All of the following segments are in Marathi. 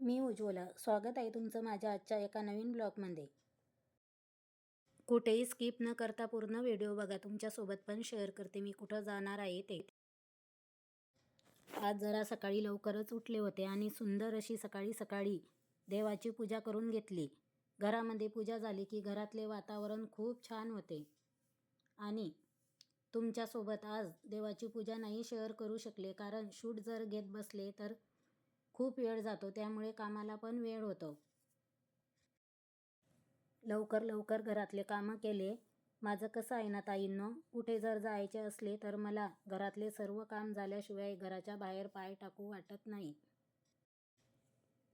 मी उज्ज्वला. स्वागत आहे तुमचं माझ्या आजच्या एका नवीन ब्लॉगमध्ये. कुठेही स्किप न करता पूर्ण व्हिडिओ बघा. तुमच्यासोबत पण शेअर करते मी कुठं जाणार आहे ते. आज जरा सकाळी लवकरच उठले होते आणि सुंदर अशी सकाळी सकाळी देवाची पूजा करून घेतली. घरामध्ये पूजा झाली की घरातले वातावरण खूप छान होते. आणि तुमच्यासोबत आज देवाची पूजा नाही शेअर करू शकले कारण शूट जर घेत बसले तर खूप वेळ जातो त्यामुळे कामाला पण वेळ होतो. लवकर लवकर घरातले कामं केले. माझं कसं आहे ना ताईंनो कुठे जर जायचे असले तर मला घरातले सर्व काम झाल्याशिवाय घराच्या बाहेर पाय टाकू वाटत नाही.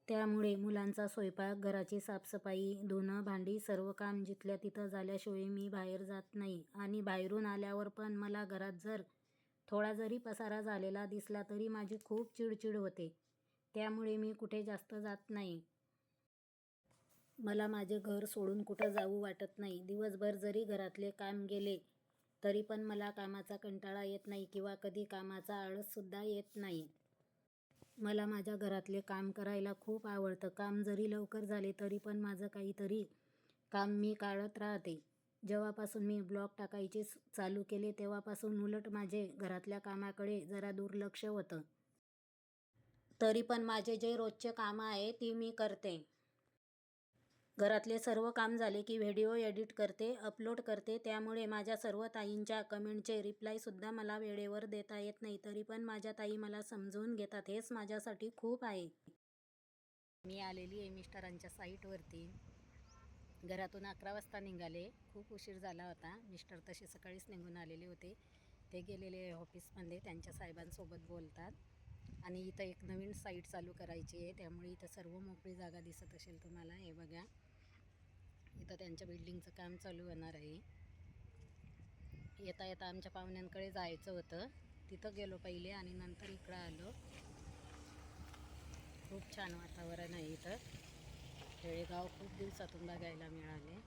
त्यामुळे मुलांचा स्वयंपाक घराची साफसफाई धुणं भांडी सर्व काम जिथल्या तिथं झाल्याशिवाय मी बाहेर जात नाही. आणि बाहेरून आल्यावर पण मला घरात जर थोडा जरी पसारा झालेला दिसला तरी माझी खूप चिडचिड होते. त्यामुळे मी कुठे जास्त जात नाही. मला माझे घर सोडून कुठं जाऊ वाटत नाही. दिवसभर जरी घरातले काम गेले तरी पण मला कामाचा कंटाळा येत नाही किंवा कधी कामाचा आळससुद्धा येत नाही. मला माझ्या घरातले काम करायला खूप आवडतं. काम जरी लवकर झाले तरी पण माझं काहीतरी काम मी काढत राहते. जेव्हापासून मी ब्लॉग टाकायचे चालू केले तेव्हापासून उलट माझे घरातल्या कामाकडे जरा दुर्लक्ष होतं. तरी पण माझे जे रोजचे कामं आहे ती मी करते. घरातले सर्व काम झाले की व्हिडिओ एडिट करते अपलोड करते. त्यामुळे माझ्या सर्व ताईंच्या कमेंटचे रिप्लायसुद्धा मला वेळेवर देता येत नाही. तरी पण माझ्या ताई मला समजून घेतात हेच माझ्यासाठी खूप आहे. मी आलेली आहे मिस्टरांच्या साईटवरती. घरातून अकरा वाजता निघाले. खूप उशीर झाला होता. मिस्टर तसे सकाळीच निघून आलेले होते. ते गेलेले ऑफिसमध्ये. त्यांच्या साहेबांसोबत बोलतात. आणि इथं एक नवीन साईट चालू करायची आहे. त्यामुळे इथं सर्व मोकळी जागा दिसत असेल तुम्हाला. हे बघा. इथं त्यांच्या बिल्डिंगचं काम चालू होणार आहे. येता येता आमच्या पाहुण्यांकडे जायचं होतं. तिथं गेलो पहिले आणि नंतर इकडं आलो. खूप छान वातावरण आहे इथं. खेळेगाव खूप दिवसातून बघायला मिळाले.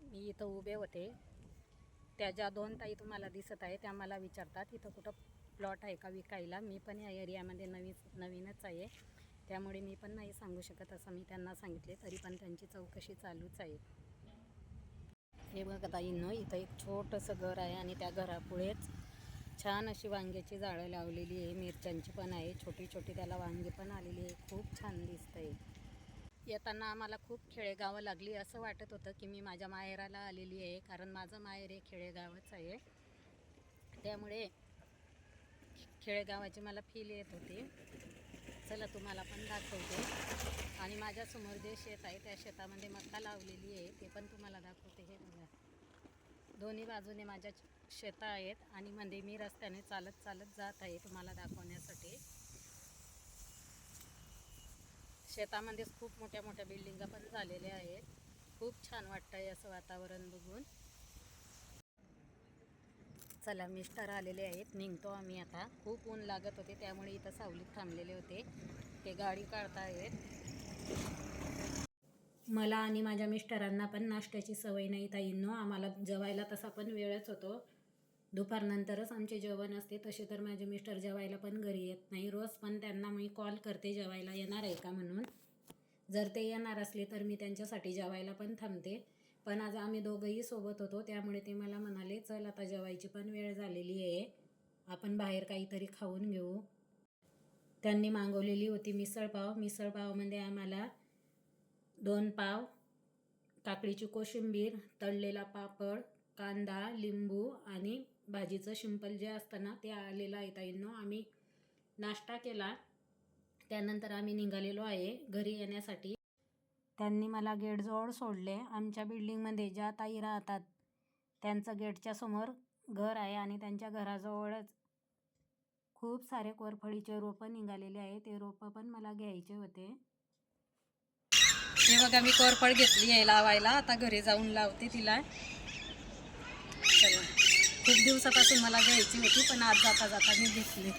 मी इथं उभे होते. त्या ज्या दोन ताई तुम्हाला दिसत आहे त्या मला विचारतात इथं कुठं प्लॉट आहे का विकायला. मी पण या एरियामध्ये नवीन नवीनच आहे. त्यामुळे मी पण नाही सांगू शकत असं मी त्यांना सांगितले तरी पण त्यांची चौकशी चालूच आहे. हे बघा ताईंनो इथं एक छोटंसं घर आहे आणि त्या घरापुढेच छान अशी वांग्याची झाडं लावलेली आहे. मिरच्यांची पण आहे छोटी छोटी त्याला वांगी पण आलेली आहे. खूप छान दिसतंय. येताना आम्हाला खूप खेडेगावं लागली. असं वाटत होतं की मी माझ्या माहेराला आलेली आहे कारण माझं माहेर हे खेडेगावच आहे. त्यामुळे खेडेगावाची मला फील येत होती. चला तुम्हाला पण दाखवते. आणि माझ्यासमोर जे शेत आहे त्या शेतामध्ये मका लावलेली आहे ते पण तुम्हाला दाखवते. हे बघा. दोन्ही बाजूने माझ्या शेतं आहेत आणि मध्ये मी रस्त्याने चालत चालत जात आहे तुम्हाला दाखवण्यासाठी. शेतामध्येच खूप मोठ्या मोठ्या बिल्डिंगा पण झालेल्या आहेत. खूप छान वाटतं आहे असं वातावरण बघून. चला मिस्टर आलेले आहेत. निघतो आम्ही आता. खूप ऊन लागत होते त्यामुळे इथं सावलीत थांबलेले होते. ते गाडी काढतायत. मला आणि माझ्या मिस्टरांना पण नाश्त्याची सवय नाही ताईंनो. आम्हाला जेवायला तसा पण वेळच होतो. दुपारनंतरच आमचे जेवण असते. तसे तर माझे मिस्टर जेवायला पण घरी येत नाही. रोज पण त्यांना मी कॉल करते जेवायला येणार आहे का म्हणून. जर ते येणार असले तर मी त्यांच्यासाठी जेवायला पण थांबते. पण आज आम्ही दोघंही सोबत होतो त्यामुळे ते मला म्हणाले चल आता जेवायची पण वेळ झालेली आहे. आपण बाहेर काहीतरी खाऊन घेऊ. त्यांनी मागवलेली होती मिसळपाव. मिसळपावमध्ये आम्हाला दोन पाव काकडीची कोशिंबीर तळलेला पापड कांदा लिंबू आणि भाजीचं शिंपल जे असतं ना ते आलेलं आहे ताईंनो. आम्ही नाश्ता केला. त्यानंतर आम्ही निघालेलो आहे घरी येण्यासाठी. त्यांनी मला गेटजवळ सोडले. आमच्या बिल्डिंगमध्ये ज्या ताई राहतात त्यांचं गेटच्या समोर घर आहे आणि त्यांच्या घराजवळच खूप सारे कोरफडीचे रोपं निघालेले आहे ते रोपं पण मला घ्यायचे होते. हे बघा मी कोरफड घेतली आहे लावायला. आता घरी जाऊन लावते तिला. चला. खूप दिवसापासून मला घ्यायची होती पण आज जाता जाता मी घेतली.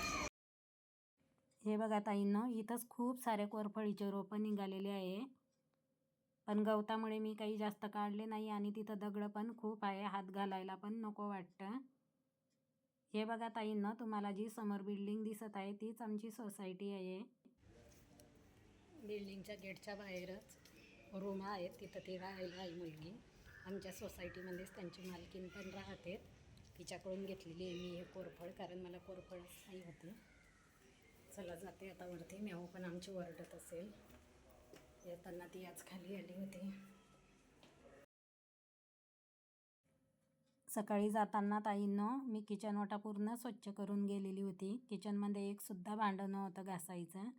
हे बघा ताईंनो इथंच खूप सारे कोरफडीचे रोपं निघालेले आहे. पण गवतामुळे मी काही जास्त काढले नाही आणि तिथं दगडं पण खूप आहे हात घालायला पण नको वाटतं. हे बघा ताईंनो तुम्हाला जी समोर बिल्डिंग दिसत आहे तीच आमची सोसायटी आहे. बिल्डिंगच्या गेटच्या बाहेरच रूम आहेत तिथं ती राहायला आहे मुलगी. आमच्या सोसायटीमध्येच त्यांची मालकीन पण राहते. तिच्याकडून घेतलेली आहे मी हे कोरफड कारण मला कोरफडच नाही होती. चला जाते आता वरती मेहू पण आमची वरडत असेल. येताना ती आज खाली आली होती. सकाळी जाताना ताईंनं मी किचन ओटा पूर्ण स्वच्छ करून गेलेली होती. किचनमध्ये एक सुद्धा भांडं नव्हतं घासायचं.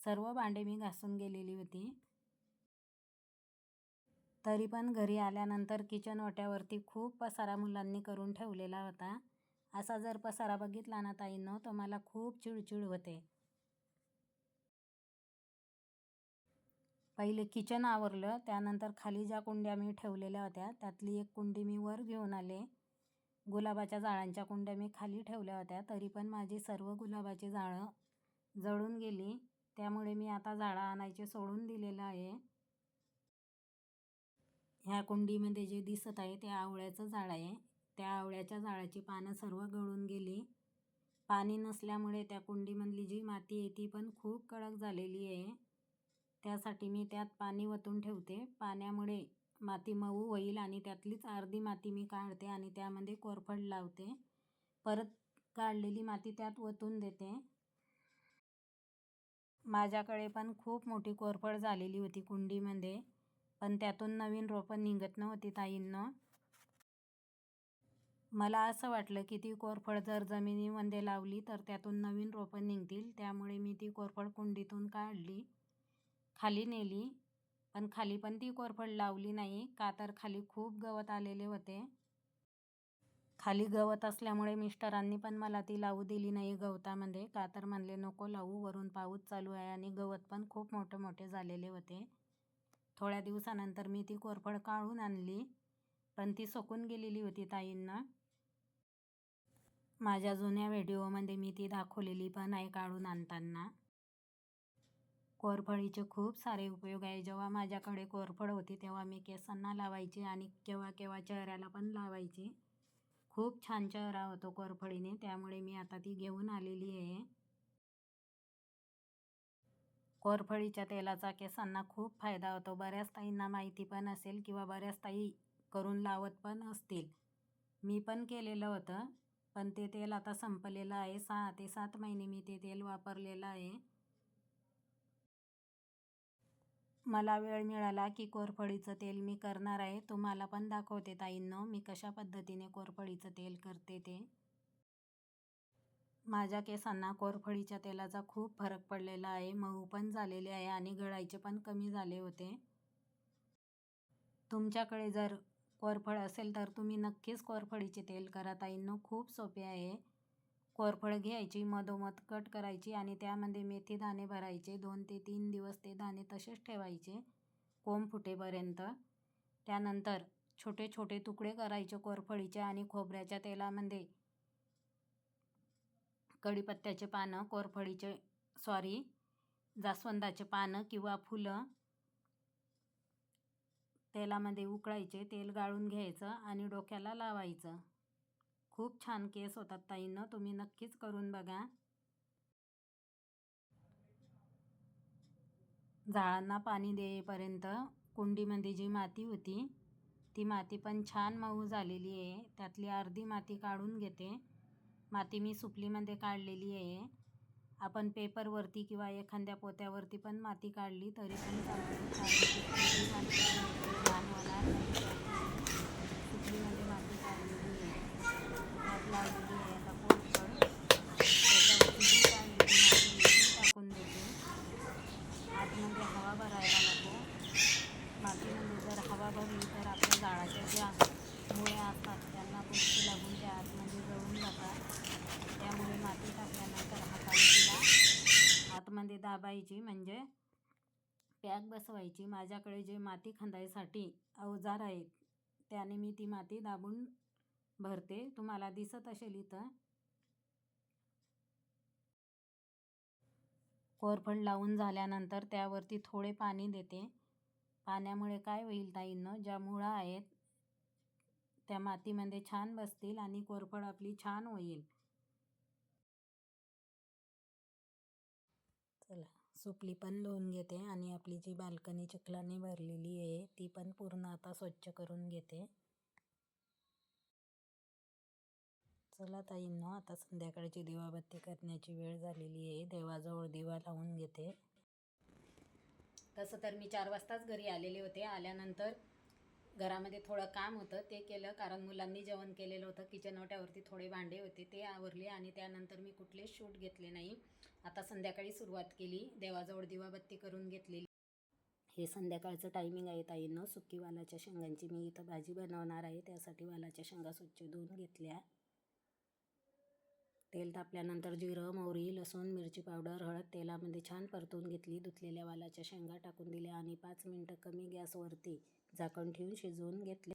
सर्व भांडे मी घासून गेलेली होती. तरी पण घरी आल्यानंतर किचन ओट्यावरती खूप पसारा मुलांनी करून ठेवलेला होता. असा जर पसारा बघितला ना ताईंनो तर मला खूप चिडचिड होते. पहिले किचन आवरलं त्यानंतर खाली ज्या कुंड्या मी ठेवलेल्या होत्या त्यातली एक कुंडी मी वर घेऊन आले. गुलाबाच्या झाडांच्या कुंड्या मी खाली ठेवल्या होत्या तरी पण माझी सर्व गुलाबाची झाडं जळून गेली. त्यामुळे मी आता झाडं आणायचे सोडून दिलेलं आहे. ह्या कुंडीमध्ये जे दिसत आहे ते आवळ्याचं झाड आहे. त्या आवळ्याच्या झाडाची पानं सर्व गळून गेली. पाणी नसल्यामुळे त्या कुंडीमधली जी माती आहे ती पण खूप कडक झालेली आहे. त्यासाठी मी त्यात पाणी वतून ठेवते. पाण्यामुळे माती मऊ होईल आणि त्यातलीच अर्धी माती मी काढते आणि त्यामध्ये कोरफड लावते. परत काढलेली माती त्यात वतून देते. माझ्याकडे पण खूप मोठी कोरफड झालेली होती कुंडीमध्ये पण त्यातून नवीन रोपं निघत नव्हती ताईंनं. मला असं वाटलं की ती कोरफड जर जमिनीमध्ये लावली तर त्यातून नवीन रोपं निघतील. त्यामुळे मी ती कोरफड कुंडीतून काढली. खाली नेली पण खाली पण ती कोरफड लावली नाही का तर खाली खूप गवत आलेले होते. खाली गवत असल्यामुळे मिस्टरांनी पण मला ती लावू दिली नाही गवतामध्ये का तर म्हणले नको लावू वरून पाऊस चालू आहे आणि गवत पण खूप मोठे मोठे झालेले होते. थोड्या दिवसानंतर मी ती कोरफड काढून आणली पण ती सुकून गेलेली होती ताईंना. माझ्या जुन्या व्हिडिओमध्ये मी ती दाखवलेली पण आहे काढून आणताना. कोरफडीचे खूप सारे उपयोग आहे. जेव्हा माझ्याकडे कोरफड होती तेव्हा मी केसांना लावायची आणि केव्हा केव्हा चेहऱ्याला पण लावायची. खूप छान चेहरा होतो कोरफडीने त्यामुळे मी आता ती घेऊन आलेली आहे. कोरफडीच्या तेलाचा केसांना खूप फायदा होतो. बऱ्याच ताईंना माहिती पण असेल किंवा बऱ्याच ताई करून लावत पण असतील. मी पण केलेलं होतं पण ते तेल आता संपलेलं आहे. सहा ते सात महिने मी ते तेल वापरलेलं आहे. मला वेळ मिळाला की कोरफडीचं तेल मी करणार आहे. तुम्हाला पण दाखवते ताईंनो मी कशा पद्धतीने कोरफडीचं तेल करते ते. माझ्या केसांना कोरफडीच्या तेलाचा खूप फरक पडलेला आहे. मऊ पण झालेले आहे आणि गळायचे पण कमी झाले होते. तुमच्याकडे जर कोरफड असेल तर तुम्ही नक्कीच कोरफडीचे तेल करा ताईंनो खूप सोपे आहे. कोरफड घ्यायची मधोमध कट करायची आणि त्यामध्ये मेथी दाणे भरायचे. दोन ते तीन दिवस ते दाणे तसेच ठेवायचे कोंब फुटेपर्यंत. त्यानंतर छोटे छोटे तुकडे करायचे कोरफडीचे आणि खोबऱ्याच्या तेलामध्ये. कढीपत्त्याचे पानं कोरफडीचे सॉरी जास्वंदाचे पानं किंवा फुलं तेलामध्ये उकळायचे. तेल गाळून घ्यायचं आणि डोक्याला लावायचं. खूप छान केस होतात ताईनं तुम्ही नक्कीच करून बघा. झाडांना पाणी देईपर्यंत कुंडीमध्ये जी माती होती ती माती पण छान मऊ झालेली आहे. त्यातली अर्धी माती काढून घेते. माती मी सुपलीमध्ये काढलेली आहे. आपण पेपरवरती किंवा एखाद्या पोत्यावरती पण माती काढली तरी पण लहान सुपलीमध्ये माती काढलेली आहे त्यात लावलेली आहे आता कोरफड त्याच्यावरती जी काढलेली माती टाकून देते आतमध्ये हवा भरायला नको मातीमध्ये जर हवा भरली तर आपल्या झाडाच्या ज्या मुळे असतात त्यांना पुष्टी लागून त्या आतमध्ये जळून जातात त्यामुळे माती टाकल्यानंतर हाताने तिला आतमध्ये म्हणजे पॅक बसवायची. माझ्याकडे जे माती खंदायसाठी अवजार आहेत त्याने मी ती माती दाबून भरते. तुम्हाला दिसत असेल इथं. कोरफड लावून झाल्यानंतर त्यावरती थोडे पाणी देते. पाण्यामुळे काय होईल ताईंनं ज्या मुळा आहेत त्या मातीमध्ये छान बसतील आणि कोरफड आपली छान होईल. चला. सुपली पण धुवून घेते आणि आपली जी बाल्कनी चिखलाने भरलेली आहे ती पण पूर्ण आता स्वच्छ करून घेते. चला ताईंनो आता संध्याकाळची दिवाबत्ती करण्याची वेळ झालेली आहे. देवाजवळ दिवा लावून घेते. तसं तर मी चार वाजताच घरी आलेले होते. आल्यानंतर घरामध्ये थोडं काम होतं ते केलं. कारण मुलांनी जेवण केलेलं होतं. किचन ओट्यावरती थोडे भांडे होते ते आवरले आणि त्यानंतर मी कुठलेच शूट घेतले नाही. आता संध्याकाळी सुरुवात केली. देवाजवळ दिवाबत्ती करून घेतलेली. हे संध्याकाळचं टायमिंग आहे ताईंनं. सुकी वालाच्या शेंगांची मी इथं भाजी बनवणार आहे. त्यासाठी वालाच्या शेंगा स्वच्छ धुवून घेतल्या. तेल तापल्यानंतर जिरं मोहरी लसूण मिरची पावडर हळद तेलामध्ये छान परतून घेतली. धुतलेल्या वालाच्या शेंगा टाकून दिल्या आणि पाच मिनटं कमी गॅसवरती झाकण ठेवून शिजवून घेतले.